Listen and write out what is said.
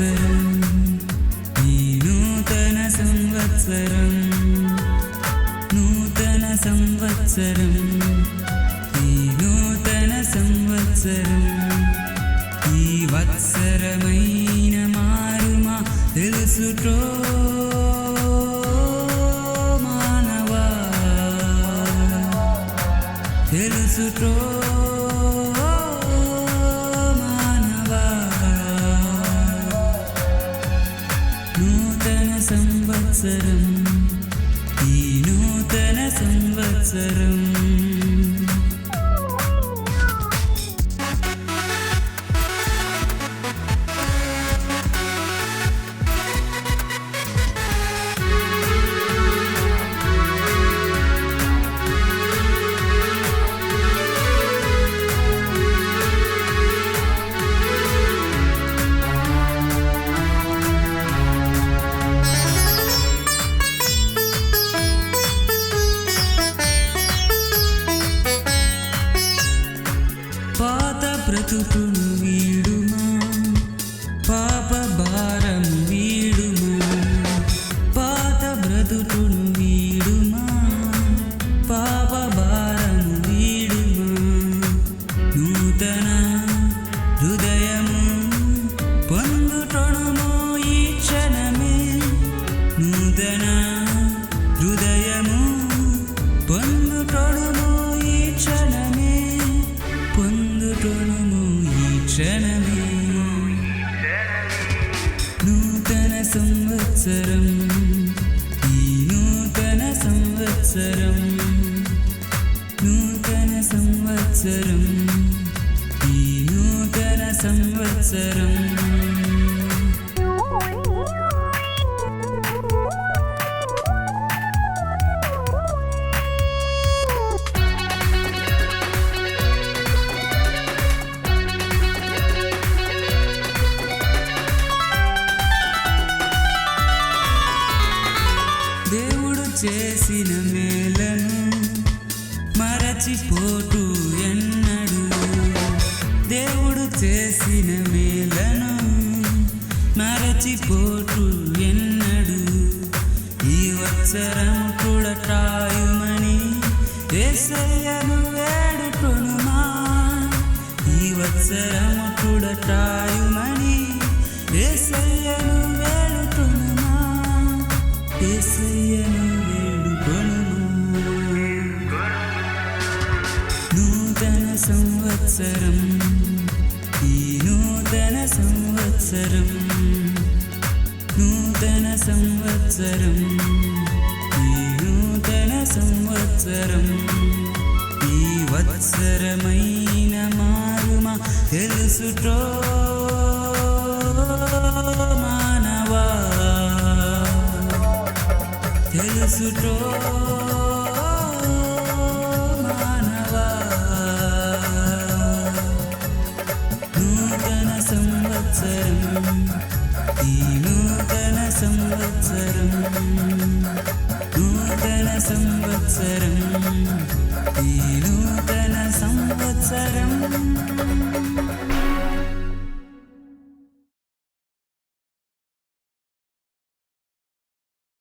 సంవత్సరం ఈ నూతన సంవత్సరం నూతన సంవత్సరం ఈ నూతన సంవత్సరం ఈ వత్సరమైన మారుమా తెలుసుటో నూతన బ్రతుకును వీడుమా? పాప భారం వీడుమా? పాత బ్రతుకును వీడుమా? పాప భారం వీడుమా? నూతన హృదయ క్షణమే నూతన సంవత్సరం ఈ నూతన సంవత్సరం నూతన సంవత్సరం ఈ నూతన సంవత్సరం చేసిన మేలను మరచిపోటు ఎన్నడు. దేవుడు చేసిన మేలను మరచిపోటు ఎన్నడు. ఈ వత్సరం కూడా టాయుమని ఏసయ్యను వేడుకొనుమా ఈ వత్సరం కూడా టాయుమని ఏసయ్యను వేడుకొనుమా వేసయ్యను సంవత్సరం నూతన సంవత్సరం. ఈ నూతన సంవత్సరం. ఈ వత్సరమైన మారుమ తెలుసుటో మానవా? తెలుసుటో